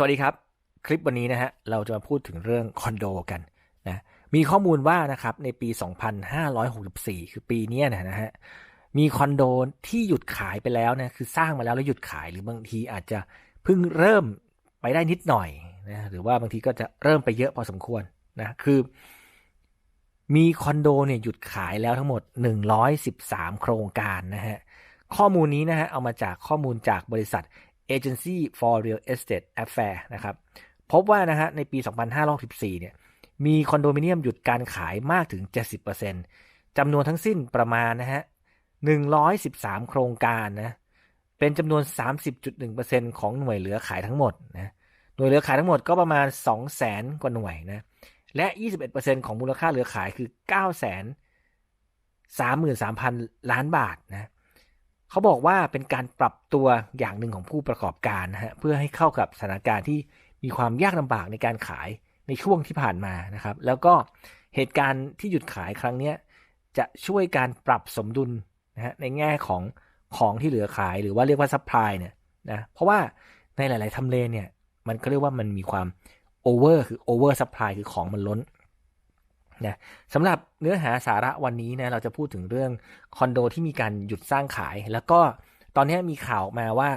สวัสดีครับ คลิปวันนี้นะฮะเราจะมาพูดถึงเรื่องคอนโดกันนะมีข้อมูลว่านะครับในปี 2564 คือปีนี้นะนะฮะมีคอนโดที่หยุดขายไปแล้วนะคือสร้างมาแล้วแล้วหยุดขายหรือบางทีอาจจะเพิ่งเริ่มไปได้นิดหน่อยนะหรือว่าบางทีก็จะเริ่มไปเยอะพอสมควรนะคือ มีคอนโดเนี่ยหยุดขายแล้วทั้งหมด 113 โครงการนะฮะข้อมูลนี้นะฮะเอามาจากข้อมูลจากบริษัท Agency for Real Estate Affair นะครับพบว่านะฮะในปี 2564เนี่ยมีคอนโดมิเนียมหยุดการขายมากถึง 70%จำนวนทั้งสิ้นประมาณนะฮะ 113 โครงการนะ เป็นจำนวน 30.1%ของหน่วยเหลือขายทั้งหมดนะ หน่วยเหลือขายทั้งหมดก็ประมาณ 200,000 กว่าหน่วยนะ และ 21%ของมูลค่าเหลือขายคือ 933,000 ล้านบาทนะ เขาบอกว่าเป็นการปรับตัวอย่างหนึ่งของผู้ประกอบการนะฮะเพื่อให้เข้ากับสถานการณ์ที่มีความยากลำบากในการขายในช่วงที่ผ่านมานะครับ แล้วก็เหตุการณ์ที่หยุดขายครั้งนี้จะช่วยการปรับสมดุลนะฮะในแง่ของของที่เหลือขายหรือว่าเรียกว่าซัพพลายเนี่ยนะเพราะว่าในหลาย ๆทำเลเนี่ยมันก็เรียกว่ามันมีความโอเวอร์คือโอเวอร์ซัพพลายคือของมันล้น นะสำหรับเนื้อหาสาระวันนี้นะเราจะพูดถึงเรื่องคอนโดที่มีการหยุดสร้างขาย แล้วก็ตอนนี้มีข่าวมาว่า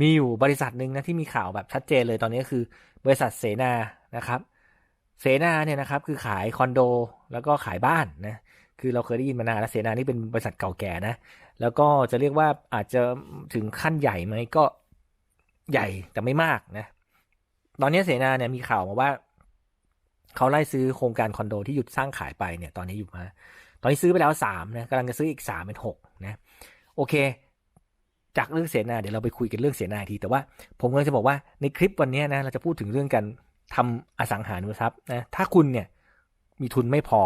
มีอยู่บริษัทหนึ่งนะที่มีข่าวแบบชัดเจนเลยตอนนี้คือบริษัทเสนานะครับ เสนาเนี่ยนะครับคือขายคอนโดแล้วก็ขายบ้านนะคือเราเคยได้ยินมานานแล้วเสนานี่เป็นบริษัทเก่าแก่นะแล้วก็จะเรียกว่าอาจจะถึงขั้นใหญ่ไหมก็ใหญ่แต่ไม่มากนะ ตอนนี้เสนาเนี่ยมีข่าวมาว่า เขาไล่ซื้อโครงการคอนโดที่หยุดสร้างขายไปเนี่ยตอนนี้อยู่มาตอนนี้ซื้อไปแล้วสามนะกำลังจะซื้ออีกสามเป็นหกนะโอเค จากเรื่องเสนาเดี๋ยวเราไปคุยกันเรื่องเสนาทีแต่ว่าผมก็จะบอกว่าในคลิปวันนี้นะเราจะพูดถึงเรื่องการทำอสังหาริมทรัพย์นะถ้าคุณเนี่ยมีทุนไม่พอ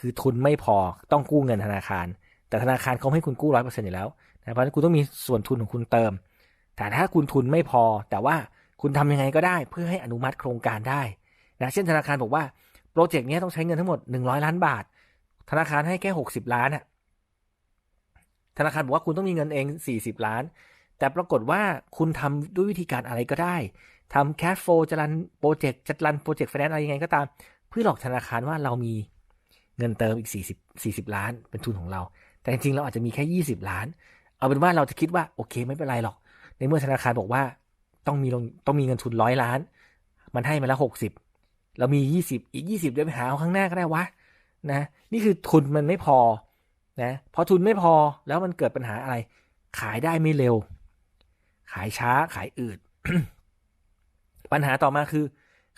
คือทุนไม่พอต้องกู้เงินธนาคาร แต่ธนาคารเขาให้คุณกู้ร้อยเปอร์เซ็นต์อยู่แล้วนะเพราะฉะนั้นคุณต้องมีส่วนทุนของคุณเติม แต่ถ้าคุณทุนไม่พอ แต่ว่าคุณทำยังไงก็ได้ เพื่อให้อนุมัติโครงการได้ นะเช่นธนาคารบอกว่าโปรเจกต์นี้ต้องใช้เงินทั้งหมด 100 ล้านบาท ธนาคารให้แค่ 60 ล้านอะธนาคารบอกว่าคุณต้องมีเงินเอง 40 ล้าน แต่ปรากฏว่าคุณทำด้วยวิธีการอะไรก็ได้ทำแคชโฟจะรันโปรเจกต์จะรันโปรเจกต์ไฟแนนซ์อะไรยังไงก็ตาม เพื่อหลอกธนาคารว่าเรามีเงินเติมอีก 40 40 ล้าน เป็นทุนของเรา แต่จริงๆเราอาจจะมีแค่ 20 ล้าน เอาเป็นว่าเราจะคิดว่าโอเคไม่เป็นไรหรอก ในเมื่อธนาคารบอกว่าต้องมีลงต้องมีเงินทุนร้อยล้าน มันให้มาแล้วหกสิบ เรามียี่สิบอีกยี่สิบเดี๋ยวไปหาเอาข้างหน้าก็ได้วะนะนี่คือทุนมันไม่พอนะพอทุนไม่พอแล้วมันเกิดปัญหาอะไร ขายได้ไม่เร็ว ขายช้าขายอืดปัญหาต่อมาคือ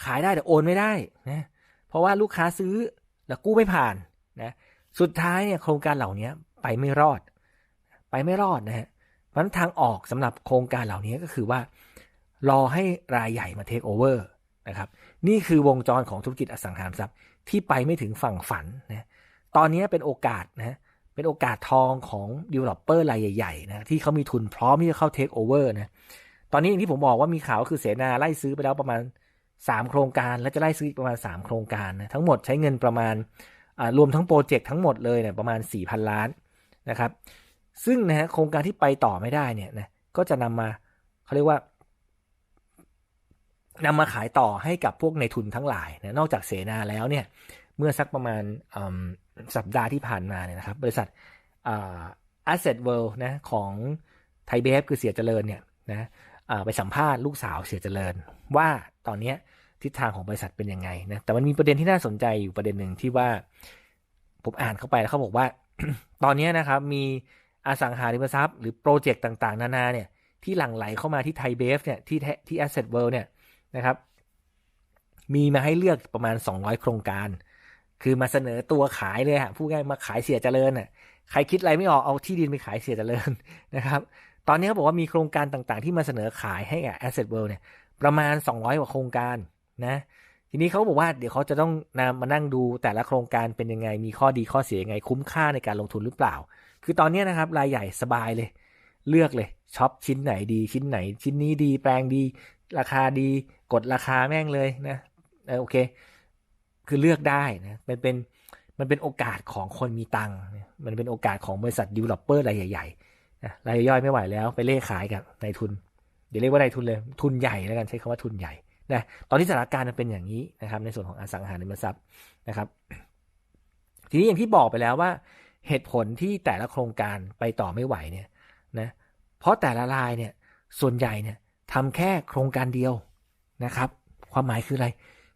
ขายได้แต่โอนไม่ได้นะเพราะว่าลูกค้าซื้อแล้วกู้ไม่ผ่านนะสุดท้ายเนี่ยโครงการเหล่านี้ไปไม่รอด ไปไม่รอดนะฮะเพราะทางออกสำหรับโครงการเหล่านี้ก็คือว่า รอให้รายใหญ่มาเทคโอเวอร์ นะครับ นี่คือวงจรของธุรกิจอสังหาริมทรัพย์ที่ไปไม่ถึงฝั่งฝันนะตอนนี้เป็นโอกาสนะเป็นโอกาสทองของ developer รายใหญ่ๆนะที่เขามีทุนพร้อมที่จะเข้าเทคโอเวอร์นะตอนนี้อย่างที่ผมบอกว่ามีข่าวคือเสนาไล่ซื้อไปแล้วประมาณ 3 โครงการ และจะไล่ซื้ออีกประมาณ 3 โครงการนะทั้งหมดใช้เงินประมาณรวมทั้งโปรเจกต์ทั้งหมดเลยเนี่ยประมาณ 4,000 ล้านนะครับ ซึ่งนะฮะโครงการที่ไปต่อไม่ได้เนี่ยนะก็จะนำมาเขาเรียกว่า นำมาขายต่อให้กับพวกในทุนทั้งหลายนะนอกจากเสนาแล้วเนี่ยเมื่อสักประมาณสัปดาห์ที่ผ่านมาเนี่ยนะครับ บริษัท Asset World นะของไทยเบฟคือเสียเจริญเนี่ยนะไปสัมภาษณ์ลูกสาวเสียเจริญ ว่าตอนนี้ทิศทางของบริษัทเป็นยังไงนะแต่มันมีประเด็นที่น่าสนใจอยู่ประเด็นหนึ่งที่ว่าผมอ่านเข้าไปแล้วเขาบอกว่า ตอนนี้นะครับมีอสังหาริมทรัพย์หรือโปรเจกต์ต่างๆ นานาเนี่ยที่หลั่งไหลเข้ามาที่ไทยเบฟเนี่ยที่ที่ Asset World เนี่ย นะครับ มีมาให้เลือกประมาณ 200 โครงการ คือมาเสนอตัวขายเลยฮะผู้ง่ายมาขายเสียเจริญอะใครคิดอะไรไม่ออกเอาที่ดินไปขายเสียเจริญนะครับ ตอนนี้เขาบอกว่ามีโครงการต่างๆ ที่มาเสนอขายให้กับ Asset World เนี่ยประมาณ 200 กว่าโครงการนะทีนี้เขาบอกว่าเดี๋ยวเขาจะต้องนำมานั่งดูแต่ละโครงการเป็นยังไง มีข้อดีข้อเสียยังไง คุ้มค่าในการลงทุนหรือเปล่า คือตอนนี้นะครับรายใหญ่สบายเลย เลือกเลยช็อปชิ้นไหนดี ชิ้นไหน ชิ้นนี้ดีแปลงดี ราคาดี กดราคาแม่งเลยนะโอเค คือเลือกได้นะมันเป็นมันเป็นโอกาสของคนมีตังค์มันเป็นโอกาสของบริษัทดีเวลลอปเปอร์รายใหญ่ๆนะรายย่อยไม่ไหวแล้วไปเล่ขายกับนายทุน เดี๋ยวเรียกว่านายทุนเลย ทุนใหญ่แล้วกันใช้คำว่าทุนใหญ่นะตอนที่สถานการณ์มันเป็นอย่างนี้นะครับ ในส่วนของอสังหาริมทรัพย์นะครับ ทีนี้อย่างที่บอกไปแล้วว่า เหตุผลที่แต่ละโครงการไปต่อไม่ไหวเนี่ยนะเพราะแต่ละรายเนี่ยส่วนใหญ่เนี่ยทำแค่โครงการเดียว นะครับ ความหมายคืออะไร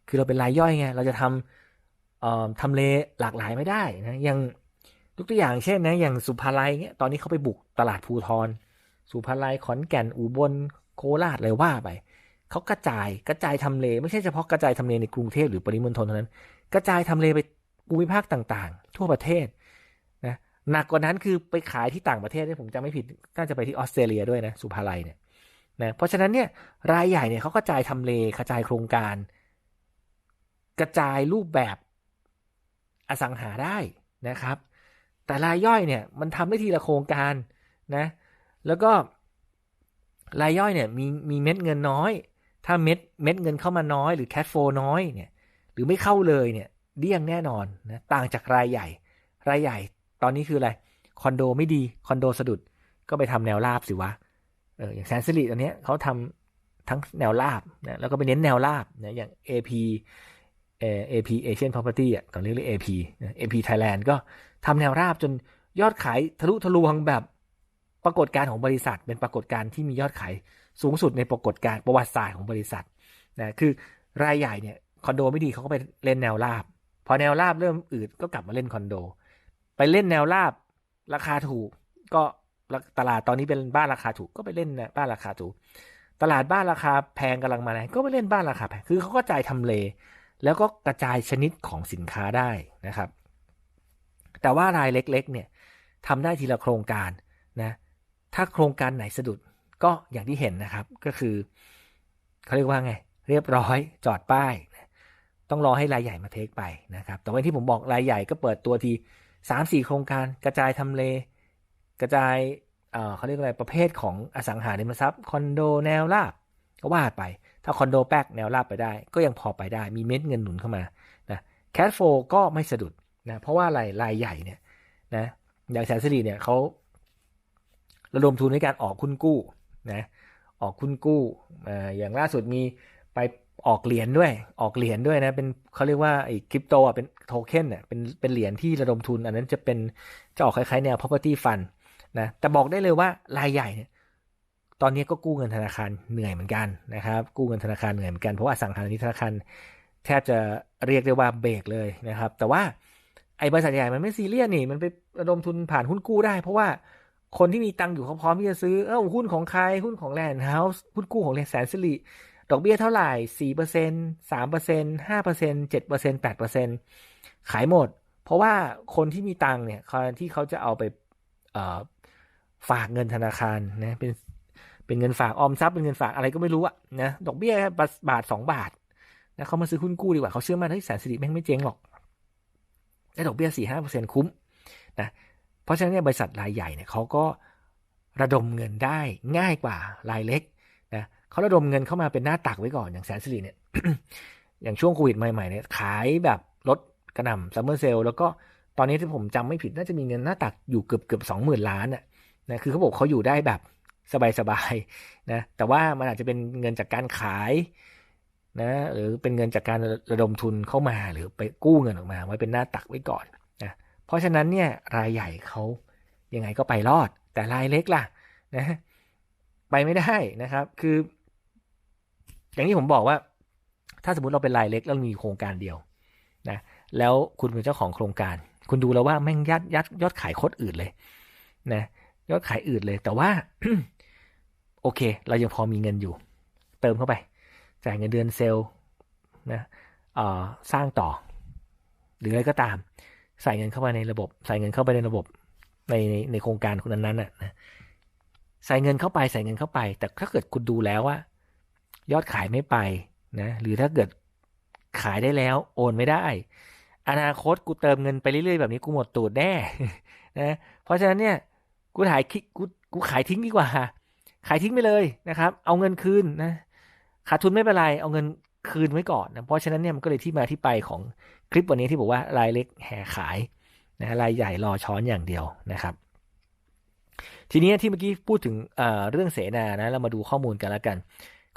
คือเราเป็นรายย่อยไง เราจะทำทำเลหลากหลายไม่ได้นะอย่างยกตัวอย่างเช่นนะอย่างสุภาลัยเงี้ยตอนนี้เขาไปบุกตลาดภูทรสุภาลัยขอนแก่นอุบลโคราชเลยว่าไปเขากระจายกระจายทำเลไม่ใช่เฉพาะกระจายทำเลในกรุงเทพหรือปริมณฑลเท่านั้น กระจายทำเลไปภูมิภาคต่างๆ ทั่วประเทศนะหนักกว่านั้นคือไปขายที่ต่างประเทศที่ผมจำไม่ผิดน่าจะไปที่ออสเตรเลียด้วยนะสุภาลัยเนี่ย นะเพราะฉะนั้นเนี่ยรายใหญ่เนี่ยเขากระจายทำเลกระจายโครงการ กระจายรูปแบบอสังหาได้นะครับ แต่รายย่อยเนี่ยมันทำได้ทีละโครงการนะแล้วก็รายย่อยเนี่ยมีมีเม็ดเงินน้อย ถ้าเม็ดเม็ดเงินเข้ามาน้อยหรือแคชโฟน้อยเนี่ยหรือไม่เข้าเลยเนี่ยเดี้ยงแน่นอนนะต่างจากรายใหญ่ รายใหญ่ ตอนนี้คืออะไรคอนโดไม่ดีคอนโดสะดุดก็ไปทำแนวราบสิวะ เอออย่างแซนซิลิตอนนี้เขาทำทั้งแนวราบนะแล้วก็ไปเน้นแนวราบนะอย่าง AP เอ่อ AP Asian Property อะตอนนี้เรียก AP AP Thailand ก็ทำแนวราบจนยอดขายทะลุทะลวงแบบปรากฏการณ์ของบริษัท เป็นปรากฏการณ์ที่มียอดขายสูงสุดในปรากฏการณ์ประวัติศาสตร์ของบริษัทนะคือรายใหญ่เนี่ยคอนโดไม่ดีเขาก็ไปเล่นแนวราบ พอแนวราบเริ่มอืดก็กลับมาเล่นคอนโด ไปเล่นแนวราบ ราคาถูกก็ ตลาดตอนนี้เป็นบ้านราคาถูกก็ไปเล่นบ้านราคาถูก ตลาดบ้านราคาแพงกำลังมาแรงก็ไปเล่นบ้านราคาแพงคือเขาก็จ่ายทำเล แล้วก็กระจายชนิดของสินค้าได้นะครับ แต่ว่ารายเล็ก ๆ เนี่ยทำได้ทีละโครงการนะถ้าโครงการไหนสะดุดก็อย่างที่เห็นนะครับก็คือเขาเรียกว่าไง เรียบร้อยจอดป้าย ต้องรอให้รายใหญ่มาเทคไปนะครับแต่วันที่ผมบอกรายใหญ่ก็เปิดตัวทีสามสี่โครงการกระจายทำเล กระจายเขาเรียกอะไรประเภทของอสังหาริมทรัพย์คอนโดแนวราบก็ว่าไป ถ้าคอนโดแป๊กแนวราบไปได้ ก็ยังพอไปได้มีเม็ดเงินหนุนเข้ามานะแคทโฟก็ไม่สะดุดนะเพราะว่าอะไรรายใหญ่เนี่ยนะอย่างแสนสิริเนี่ยเขาระดมทุนในการออกคุณกู้นะออกคุณกู้อย่างล่าสุดมีไปออกเหรียญด้วยออกเหรียญด้วยนะเป็นเขาเรียกว่าไอ้คริปโตอะเป็นโทเค็นเนี่ยเป็นเป็นเหรียญที่ระดมทุน อันนั้นจะเป็นจะออกคล้ายๆแนว property fund นะแต่บอกได้เลยว่ารายใหญ่เนี่ยตอนนี้ก็กู้เงินธนาคารเหนื่อยเหมือนกันนะครับ กู้เงินธนาคารเหนื่อยเหมือนกันเพราะว่าสังหารนี้ธนาคารแทบจะเรียกได้ว่าเบรกเลยนะครับ แต่ว่าไอ้บริษัทใหญ่มันไม่ซีเรียสนี่มันไประดมทุนผ่านหุ้นกู้ได้ เพราะว่าคนที่มีตังค์อยู่เขาพร้อมที่จะซื้อเออหุ้นของใครหุ้นของแลนด์เฮาส์หุ้นกู้ของแสนสิริดอกเบี้ยเท่าไหร่สี่เปอร์เซ็นสามเปอร์เซ็นห้าเปอร์เซ็นเจ็ดเปอร์เซ็นแปดเปอร์เซ็นขายหมด เพราะว่าคนที่มีตังค์เนี่ยที่เขาจะเอาไป ฝากเงินธนาคารนะเป็นเป็นเงินฝากออมทรัพย์เป็นเงินฝากอะไรก็ไม่รู้อะนะดอกเบี้ยบาทสองบาทนะเขามาซื้อหุ้นกู้ดีกว่าเขาเชื่อมั่นที่แสนสิริแม่งไม่เจ๊งหรอกได้ดอกเบี้ยสี่ห้าเปอร์เซ็นคุ้มนะเพราะฉะนั้นเนี่ยบริษัทรายใหญ่เนี่ยเขาก็ระดมเงินได้ง่ายกว่ารายเล็กนะเขาระดมเงินเข้ามาเป็นหน้าตักไว้ก่อนอย่างแสนสิริเนี่ยอย่างช่วงโควิดใหม่ๆเนี่ยขายแบบลดกระหน่ำซัมเมอร์เซลแล้วก็ตอนนี้ที่ผมจำไม่ผิดน่าจะมีเงินหน้าตักอยู่เกือบเกือบสองหมื่นล้านอะ นะคือเขาบอกเขาอยู่ได้แบบสบายๆนะแต่ว่ามันอาจจะเป็นเงินจากการขายนะหรือเป็นเงินจากการระดมทุนเข้ามาหรือไปกู้เงินออกมาไว้เป็นหน้าตักไว้ก่อนนะเพราะฉะนั้นเนี่ยรายใหญ่เขายังไงก็ไปรอด แต่รายเล็กล่ะนะไปไม่ได้นะครับ คือ อย่างที่ผมบอกว่า ถ้าสมมติเราเป็นรายเล็กแล้วมีโครงการเดียวนะแล้วคุณเป็นเจ้าของโครงการ คุณดูแล้วว่าแม่งยัดยัดยอดขายโคตรอื่นเลยนะ ยอดขายอื่นเลย แต่ว่า โอเค เรายังพอมีเงินอยู่ เติมเข้าไป จ่ายเงินเดือนเซลล์นะสร้างต่อ หรืออะไรก็ตาม ใส่เงินเข้าไปในระบบ ใส่เงินเข้าไปในระบบในในในโครงการคนนั้นๆน่ะนะใส่เงินเข้าไปใส่เงินเข้าไป แต่ถ้าเกิดคุณดูแล้วว่า ยอดขายไม่ไปนะหรือถ้าเกิดขายได้แล้ว โอนไม่ได้ อนาคตกูเติมเงินไปเรื่อยๆแบบนี้กูหมดตูดแน่นะเพราะฉะนั้นเนี่ย กูขายกูกูขายทิ้งดีกว่า ขายทิ้งไปเลยนะครับ เอาเงินคืนนะขาดทุนไม่เป็นไรเอาเงินคืนไว้ก่อนนะเพราะฉะนั้นเนี่ยมันก็เลยที่มาที่ไปของคลิปวันนี้ที่บอกว่ารายเล็กแห่ขายนะรายใหญ่รอช้อนอย่างเดียวนะครับ ทีนี้ที่เมื่อกี้พูดถึงเเรื่องเสนานะเรามาดูข้อมูลกันแล้วกัน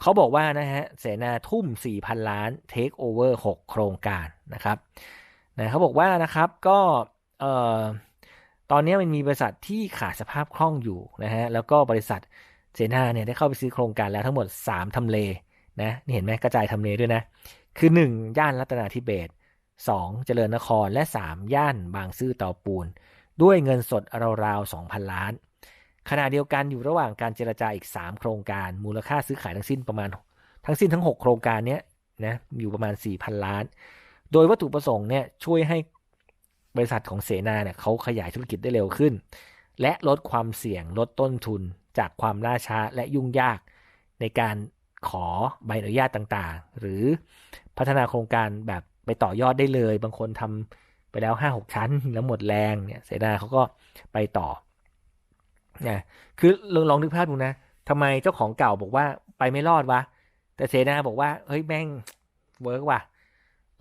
เขาบอกว่านะฮะเสนาทุ่ม 4,000 ล้านเทคโอเวอร์6โครงการนะครับนะเขาบอกว่านะครับก็เอ่อ ตอนนี้มันมีบริษัทที่ขาดสภาพคล่องอยู่นะฮะแล้วก็บริษัทเสนาเนี่ยได้เข้าไปซื้อโครงการแล้วทั้งหมด 3 ทำเลนะนี่เห็นไหมกระจายทำเลด้วยนะ คือ 1 ย่านรัตนาธิเบศ2เจริญนครและ 3 ย่านบางซื่อเตาปูน ด้วยเงินสดราวๆ2,000 ล้าน ขณะเดียวกันอยู่ระหว่างการเจรจาอีก 3 โครงการ มูลค่าซื้อขายทั้งสิ้นประมาณ ทั้งสิ้นทั้ง 6 โครงการเนี้ยนะอยู่ประมาณ 4,000 ล้าน โดยวัตถุประสงค์เนี่ยช่วยให้ บริษัทของเสนาเนี่ยเขาขยายธุรกิจได้เร็วขึ้น และลดความเสี่ยงลดต้นทุนจากความล่าช้าและยุ่งยากในการขอใบอนุญาตต่างๆ หรือพัฒนาโครงการแบบไปต่อยอดได้เลย บางคนทำไปแล้ว5-6ชั้นแล้วหมดแรงเนี่ยเสนาเขาก็ไปต่อนะคือลองลองนึกภาพดูนะทำไมเจ้าของเก่าบอกว่าไปไม่รอดวะ แต่เสนาบอกว่า เฮ้ยแม่งเวิร์กว่ะ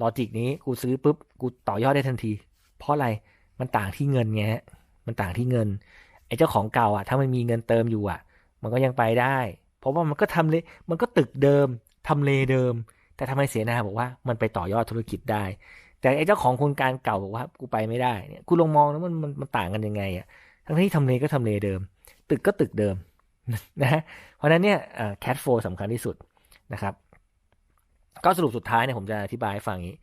ลอจิกนี้กูซื้อปุ๊บกูต่อยอดได้ทันที เพราะอะไรมันต่างที่เงินไงฮะมันต่างที่เงินไอ้เจ้าของเก่าอะ ถ้ามันมีเงินเติมอยู่อะ มันก็ยังไปได้ เพราะว่ามันก็ทำเลมันก็ตึกเดิมทำเลเดิม แต่ทำไมเสนาบอกว่ามันไปต่อยอดธุรกิจได้ แต่ไอ้เจ้าของโครงการเก่าบอกว่ากูไปไม่ได้เนี่ยกูลองมองแล้วมันมันมันต่างกันยังไงอะทั้งที่ทำเลก็ทำเลเดิม ตึกก็ตึกเดิมนะฮะเพราะนั้นเนี่ยแคทโฟสำคัญที่สุดนะครับ ก็สรุปสุดท้ายเนี่ยผมจะอธิบายให้ฟังอย่างนี้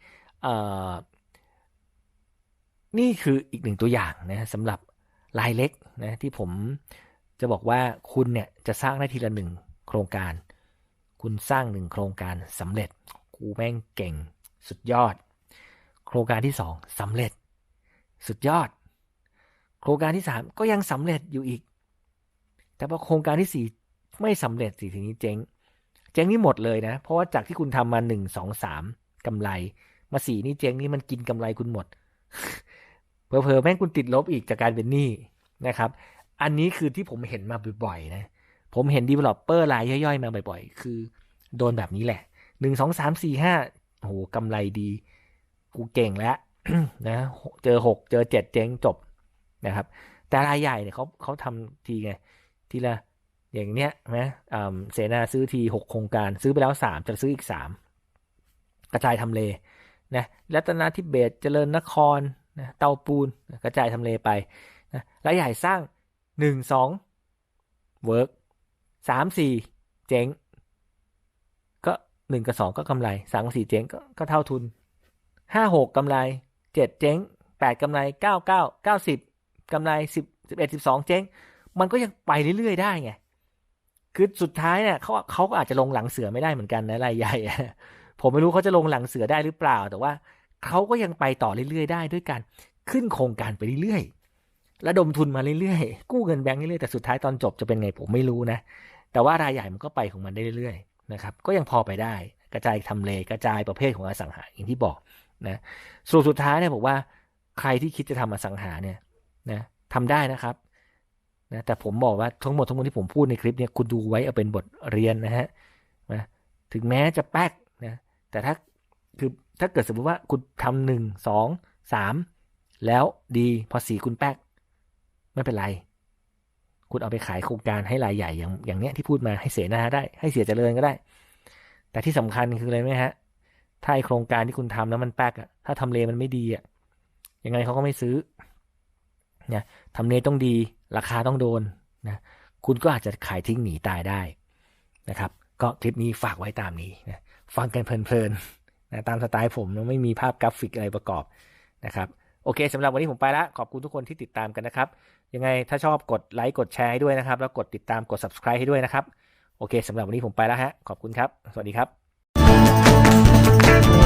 อ่อ นี่คืออีกหนึ่งตัวอย่างนะสำหรับรายเล็กนะที่ผมจะบอกว่าคุณเนี่ยจะสร้างได้ทีละหนึ่งโครงการ คุณสร้างหนึ่งโครงการสำเร็จกูแม่งเก่ง สุดยอด โครงการที่สองสำเร็จ สุดยอด โครงการที่สามก็ยังสำเร็จอยู่อีก แต่พอโครงการที่สี่ไม่สำเร็จสิทีนี้เจ๊งเจ๊งนี่หมดเลยนะ เพราะว่าจากที่คุณทำมาหนึ่งสองสามกำไร มาสี่นี่เจ๊งนี่มันกินกำไรคุณหมด เพอเพอแม่งคุณติดลบอีกจากการเป็นหนี้นะครับ อันนี้คือที่ผมเห็นมาบ่อยๆนะ ผมเห็น developer รายย่อยๆ มาบ่อยๆ คือโดนแบบนี้แหละหนึ่งสองสามสี่ห้าโหกำไรดี กูเก่งแล้วนะเจอหกเจอเจ็ดเจ๊งจบนะครับ แต่รายใหญ่เนี่ยเขาเขาทำทีไง ทีละอย่างเนี้ยนะอ่าเสนาซื้อทีหกโครงการซื้อไปแล้วสามจะซื้ออีกสามกระจายทำเลนะรัตนาธิเบศเจริญนคร นะเตาปูนกระจายทำเลไปนะรายใหญ่สร้างหนึ่งสองเวิร์กสามสี่เจ๊ง ก็หนึ่งกับสองก็กำไรสามกับสี่เจ๊งก็ก็เท่าทุนห้าหกกำไรเจ็ดเจ๊งแปดกำไรเก้าเก้าเก้าสิบกำไรสิบสิบเอ็ดสิบสองเจ๊ง มันก็ยังไปเรื่อย ๆ ได้ไงคือสุดท้ายเนี่ยเขาเขาก็อาจจะลงหลังเสือไม่ได้เหมือนกันนะรายใหญ่ผมไม่รู้เขาจะลงหลังเสือได้หรือเปล่า แต่ว่า เขาก็ยังไปต่อเรื่อยๆได้ด้วยการขึ้นโครงการไปเรื่อยๆระดมทุนมาเรื่อยๆ กู้เงินแบงก์เรื่อยๆแต่สุดท้ายตอนจบจะเป็นไงผมไม่รู้นะ แต่ว่ารายใหญ่มันก็ไปของมันได้เรื่อยๆนะครับก็ยังพอไปได้กระจายทำเลกระจายประเภทของอสังหาอย่างที่บอกนะสรุปสุดท้ายเนี่ยบอกว่าใครที่คิดจะทำอสังหาเนี่ยนะทำได้นะครับนะแต่ผมบอกว่าทั้งหมดทั้งมวลที่ผมพูดในคลิปเนี่ยคุณดูไว้เอาเป็นบทเรียนนะฮะนะถึงแม้จะแป๊กนะแต่ถ้าคือ ถ้าเกิดสมมติว่าคุณทำหนึ่งสองสามแล้วดีพอสี่คุณแป๊กไม่เป็นไร คุณเอาไปขายโครงการให้รายใหญ่อย่างอย่างเนี้ยที่พูดมาให้เสียหน้าได้ ให้เสียเจริญก็ได้ แต่ที่สำคัญคืออะไรไหมฮะ ถ้าโครงการที่คุณทำแล้วมันแป๊กอะถ้าทำเลมันไม่ดีอะยังไงเขาก็ไม่ซื้อเนี่ยทำเลต้องดีราคาต้องโดนนะคุณก็อาจจะขายทิ้งหนีตายได้นะครับ ก็คลิปนี้ฝากไว้ตามนี้นะฟังกันเพลินๆ นะตามสไตล์ผมไม่มีภาพกราฟิกอะไรประกอบนะครับโอเคสำหรับวันนี้ผมไปละขอบคุณทุกคนที่ติดตามกันนะครับ ยังไงถ้าชอบกดไลค์กดแชร์ให้ด้วยนะครับ แล้วกดติดตามกด subscribe ให้ด้วยนะครับ โอเคสำหรับวันนี้ผมไปแล้วฮะขอบคุณครับ สวัสดีครับ